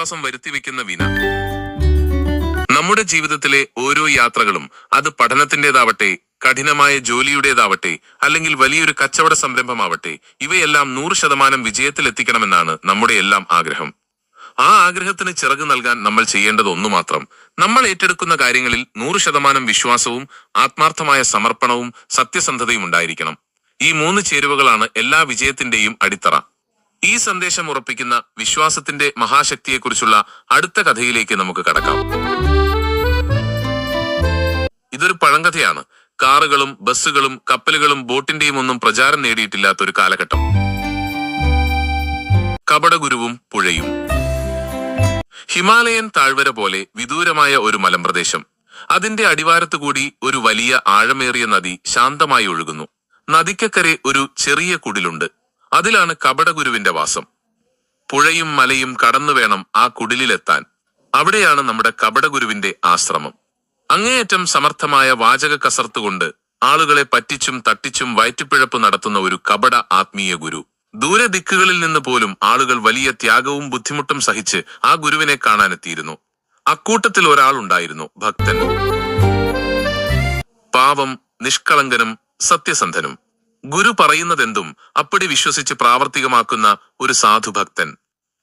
ആത്മവിശ്വാസം വരുത്തിവെക്കുന്ന വിന. നമ്മുടെ ജീവിതത്തിലെ ഓരോ യാത്രകളും അത് പഠനത്തിന്റേതാവട്ടെ കഠിനമായ ജോലിയുടേതാവട്ടെ അല്ലെങ്കിൽ വലിയൊരു കച്ചവട സംരംഭമാവട്ടെ ഇവയെല്ലാം നൂറ് ശതമാനം വിജയത്തിലെത്തിക്കണമെന്നാണ് നമ്മുടെ എല്ലാം ആഗ്രഹം. ആ ആഗ്രഹത്തിന് ചിറക് നൽകാൻ നമ്മൾ ചെയ്യേണ്ടത് ഒന്നു മാത്രം. നമ്മൾ ഏറ്റെടുക്കുന്ന കാര്യങ്ങളിൽ നൂറ് ശതമാനം വിശ്വാസവും ആത്മാർത്ഥമായ സമർപ്പണവും സത്യസന്ധതയും ഉണ്ടായിരിക്കണം. ഈ മൂന്ന് ചേരുവകളാണ് എല്ലാ വിജയത്തിന്റെയും അടിത്തറ. ഈ സന്ദേശം ഉറപ്പിക്കുന്ന വിശ്വാസത്തിന്റെ മഹാശക്തിയെക്കുറിച്ചുള്ള അടുത്ത കഥയിലേക്ക് നമുക്ക് കടക്കാം. ഇതൊരു പഴങ്കഥയാണ്. കാറുകളും ബസ്സുകളും കപ്പലുകളും ബോട്ടിന്റെയും ഒന്നും പ്രചാരം നേടിയിട്ടില്ലാത്ത ഒരു കാലഘട്ടം. കപടഗുരുവും പുഴയും. ഹിമാലയൻ താഴ്വര പോലെ വിദൂരമായ ഒരു മലമ്പ്രദേശം. അതിന്റെ അടിവാരത്തുകൂടി ഒരു വലിയ ആഴമേറിയ നദി ശാന്തമായി ഒഴുകുന്നു. നദിക്കക്കരെ ഒരു ചെറിയ കുടിലുണ്ട്. അതിലാണ് കപടഗുരുവിന്റെ വാസം. പുഴയും മലയും കടന്നു വേണം ആ കുടിലിലെത്താൻ. അവിടെയാണ് നമ്മുടെ കപടഗുരുവിന്റെ ആശ്രമം. അങ്ങേയറ്റം സമർത്ഥമായ വാചക കസർത്തുകൊണ്ട് ആളുകളെ പറ്റിച്ചും തട്ടിച്ചും വയറ്റുപിഴപ്പ് നടത്തുന്ന ഒരു കപട ആത്മീയ ഗുരു. ദൂരെ ദിക്കുകളിൽ നിന്ന് പോലും ആളുകൾ വലിയ ത്യാഗവും ബുദ്ധിമുട്ടും സഹിച്ച് ആ ഗുരുവിനെ കാണാനെത്തിയിരുന്നു. അക്കൂട്ടത്തിൽ ഒരാളുണ്ടായിരുന്നു ഭക്തൻ. പാവം നിഷ്കളങ്കനും സത്യസന്ധനും. ഗുരു പറയുന്നതെന്തും അപ്പടി വിശ്വസിച്ച് പ്രാവർത്തികമാക്കുന്ന ഒരു സാധുഭക്തൻ.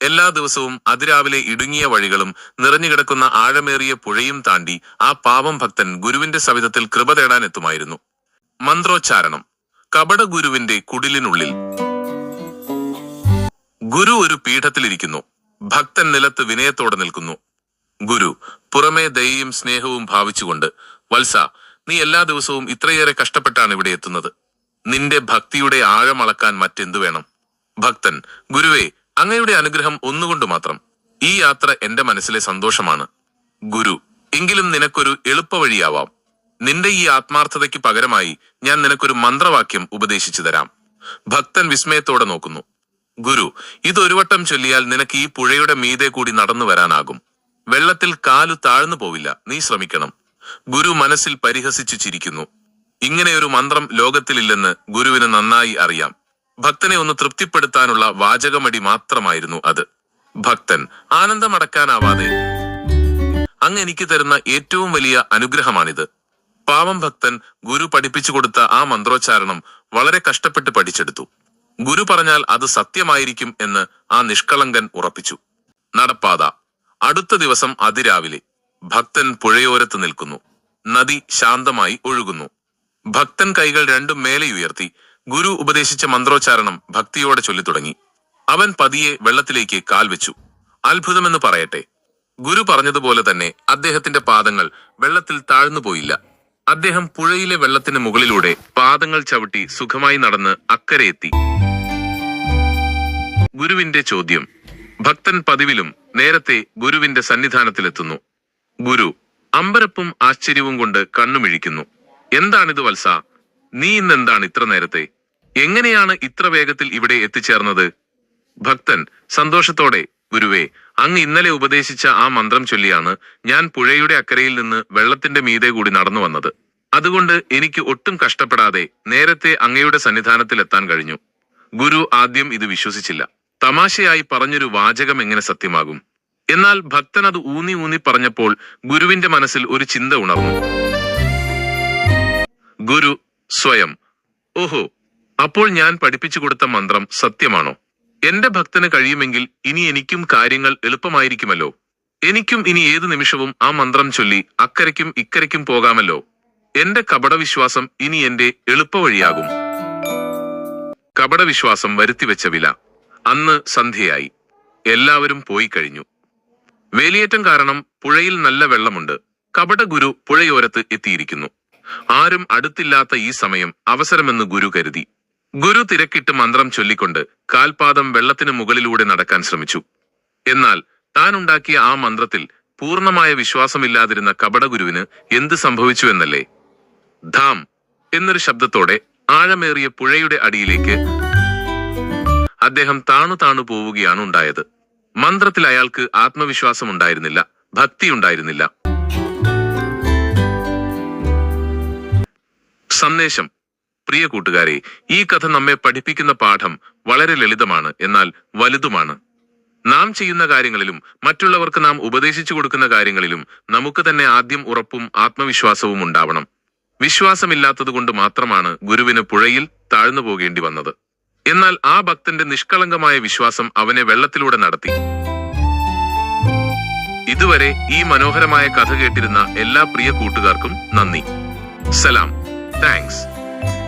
എല്ലാ ദിവസവും അതിരാവിലെ ഇടുങ്ങിയ വഴികളും നിറഞ്ഞുകിടക്കുന്ന ആഴമേറിയ പുഴയും താണ്ടി ആ പാവം ഭക്തൻ ഗുരുവിന്റെ സവിധത്തിൽ കൃപ തേടാനെത്തുമായിരുന്നു. മന്ത്രോച്ചാരണം. കപട ഗുരുവിന്റെ കുടിലിനുള്ളിൽ. ഗുരു ഒരു പീഠത്തിലിരിക്കുന്നു. ഭക്തൻ നിലത്ത് വിനയത്തോടെ നിൽക്കുന്നു. ഗുരു പുറമേ ദയയും സ്നേഹവും ഭാവിച്ചുകൊണ്ട് വത്സ നീ എല്ലാ ദിവസവും ഇത്രയേറെ കഷ്ടപ്പെട്ടാണ് ഇവിടെ എത്തുന്നത്. നിന്റെ ഭക്തിയുടെ ആഴമളക്കാൻ മറ്റെന്തു വേണം? ഭക്തൻ ഗുരുവേ അങ്ങയുടെ അനുഗ്രഹം ഒന്നുകൊണ്ട് മാത്രം. ഈ യാത്ര എന്റെ മനസ്സിലെ സന്തോഷമാണ്. ഗുരു എങ്കിലും നിനക്കൊരു എളുപ്പവഴിയാവാം. നിന്റെ ഈ ആത്മാർത്ഥതയ്ക്ക് പകരമായി ഞാൻ നിനക്കൊരു മന്ത്രവാക്യം ഉപദേശിച്ചു തരാം. ഭക്തൻ വിസ്മയത്തോടെ നോക്കുന്നു. ഗുരു ഇതൊരു വട്ടം ചൊല്ലിയാൽ നിനക്ക് ഈ പുഴയുടെ മീതെ കൂടി നടന്നു വരാനാകും. വെള്ളത്തിൽ കാലു താഴ്ന്നു പോവില്ല. നീ ശ്രമിക്കണം. ഗുരു മനസ്സിൽ പരിഹസിച്ചു ചിരിക്കുന്നു. ഇങ്ങനെയൊരു മന്ത്രം ലോകത്തിലില്ലെന്ന് ഗുരുവിന് നന്നായി അറിയാം. ഭക്തനെ ഒന്ന് തൃപ്തിപ്പെടുത്താനുള്ള വാചകമടി മാത്രമായിരുന്നു അത്. ഭക്തൻ ആനന്ദമടക്കാനാവാതെ അങ്ങ് എനിക്ക് തരുന്ന ഏറ്റവും വലിയ അനുഗ്രഹമാണിത്. പാവം ഭക്തൻ ഗുരു പഠിപ്പിച്ചു കൊടുത്ത ആ മന്ത്രോച്ചാരണം വളരെ കഷ്ടപ്പെട്ട് പഠിച്ചെടുത്തു. ഗുരു പറഞ്ഞാൽ അത് സത്യമായിരിക്കും എന്ന് ആ നിഷ്കളങ്കൻ ഉറപ്പിച്ചു. നടപ്പാത. അടുത്ത ദിവസം അതിരാവിലെ ഭക്തൻ പുഴയോരത്ത് നിൽക്കുന്നു. നദി ശാന്തമായി ഒഴുകുന്നു. ഭക്തൻ കൈകൾ രണ്ടും മേലെ ഉയർത്തി ഗുരു ഉപദേശിച്ച മന്ത്രോച്ചാരണം ഭക്തിയോടെ ചൊല്ലി തുടങ്ങി അവൻ പതിയെ വെള്ളത്തിലേക്ക് കാൽ വെച്ചു. അത്ഭുതമെന്ന് പറയട്ടെ. ഗുരു പറഞ്ഞതുപോലെ തന്നെ അദ്ദേഹത്തിന്റെ പാദങ്ങൾ വെള്ളത്തിൽ താഴ്ന്നു പോയില്ല. അദ്ദേഹം പുഴയിലെ വെള്ളത്തിന് മുകളിലൂടെ പാദങ്ങൾ ചവിട്ടി സുഖമായി നടന്ന് അക്കരെ എത്തി. ഗുരുവിന്റെ ചോദ്യം. ഭക്തൻ പതിവിലും നേരത്തെ ഗുരുവിന്റെ സന്നിധാനത്തിലെത്തുന്നു. ഗുരു അമ്പരപ്പും ആശ്ചര്യവും കൊണ്ട് കണ്ണുമിഴിക്കുന്നു. എന്താണിത് വത്സ? നീ ഇന്നെന്താണ് ഇത്ര നേരത്തെ? എങ്ങനെയാണ് ഇത്ര വേഗത്തിൽ ഇവിടെ എത്തിച്ചേർന്നത്? ഭക്തൻ സന്തോഷത്തോടെ ഗുരുവേ അങ്ങ് ഇന്നലെ ഉപദേശിച്ച ആ മന്ത്രം ചൊല്ലിയാണ് ഞാൻ പുഴയുടെ അക്കരയിൽ നിന്ന് വെള്ളത്തിന്റെ മീതെ കൂടി നടന്നു വന്നത്. അതുകൊണ്ട് എനിക്ക് ഒട്ടും കഷ്ടപ്പെടാതെ നേരത്തെ അങ്ങയുടെ സന്നിധാനത്തിൽ എത്താൻ കഴിഞ്ഞു. ഗുരു ആദ്യം ഇത് വിശ്വസിച്ചില്ല. തമാശയായി പറഞ്ഞൊരു വാചകം എങ്ങനെ സത്യമാകും? എന്നാൽ ഭക്തൻ അത് ഊന്നി ഊന്നി പറഞ്ഞപ്പോൾ ഗുരുവിന്റെ മനസ്സിൽ ഒരു ചിന്ത ഉണർന്നു. ഗുരു സ്വയം. ഓഹോ അപ്പോൾ ഞാൻ പഠിപ്പിച്ചു കൊടുത്ത മന്ത്രം സത്യമാണോ? എന്റെ ഭക്തന് കഴിയുമെങ്കിൽ ഇനി എനിക്കും കാര്യങ്ങൾ എളുപ്പമായിരിക്കുമല്ലോ. എനിക്കും ഇനി ഏത് നിമിഷവും ആ മന്ത്രം ചൊല്ലി അക്കരയ്ക്കും ഇക്കരയ്ക്കും പോകാമല്ലോ. എന്റെ കപടവിശ്വാസം ഇനി എന്റെ എളുപ്പവഴിയാകും. കപടവിശ്വാസം വരുത്തിവെച്ച വില. അന്ന് സന്ധ്യയായി. എല്ലാവരും പോയി കഴിഞ്ഞു. വേലിയേറ്റം കാരണം പുഴയിൽ നല്ല വെള്ളമുണ്ട്. കപടഗുരു പുഴയോരത്ത് എത്തിയിരിക്കുന്നു. ആരും അടുത്തില്ലാത്ത ഈ സമയം അവസരമെന്ന് ഗുരു കരുതി. ഗുരു തിരക്കിട്ട് മന്ത്രം ചൊല്ലിക്കൊണ്ട് കാൽപാദം വെള്ളത്തിന് മുകളിലൂടെ നടക്കാൻ ശ്രമിച്ചു. എന്നാൽ താൻ ഉണ്ടാക്കിയ ആ മന്ത്രത്തിൽ പൂർണമായ വിശ്വാസമില്ലാതിരുന്ന കപടഗുരുവിന് എന്ത് സംഭവിച്ചു എന്നല്ലേ? ധാം എന്നൊരു ശബ്ദത്തോടെ ആഴമേറിയ പുഴയുടെ അടിയിലേക്ക് അദ്ദേഹം താണു താണു പോവുകയാണ് ഉണ്ടായത്. മന്ത്രത്തിൽ അയാൾക്ക് ആത്മവിശ്വാസം ഉണ്ടായിരുന്നില്ല ഭക്തി ഉണ്ടായിരുന്നില്ല സന്ദേശം. പ്രിയ കൂട്ടുകാരെ ഈ കഥ നമ്മെ പഠിപ്പിക്കുന്ന പാഠം വളരെ ലളിതമാണ് എന്നാൽ വലുതുമാണ്. നാം ചെയ്യുന്ന കാര്യങ്ങളിലും മറ്റുള്ളവർക്ക് നാം ഉപദേശിച്ചു കൊടുക്കുന്ന കാര്യങ്ങളിലും നമുക്ക് തന്നെ ആദ്യം ഉറപ്പും ആത്മവിശ്വാസവും ഉണ്ടാവണം. വിശ്വാസമില്ലാത്തതുകൊണ്ട് മാത്രമാണ് ഗുരുവിന് പുഴയിൽ താഴ്ന്നു പോകേണ്ടി വന്നത്. എന്നാൽ ആ ഭക്തന്റെ നിഷ്കളങ്കമായ വിശ്വാസം അവനെ വെള്ളത്തിലൂടെ നടത്തി. ഇതുവരെ ഈ മനോഹരമായ കഥ കേട്ടിരുന്ന എല്ലാ പ്രിയ കൂട്ടുകാർക്കും നന്ദി. സലാം. Thanks.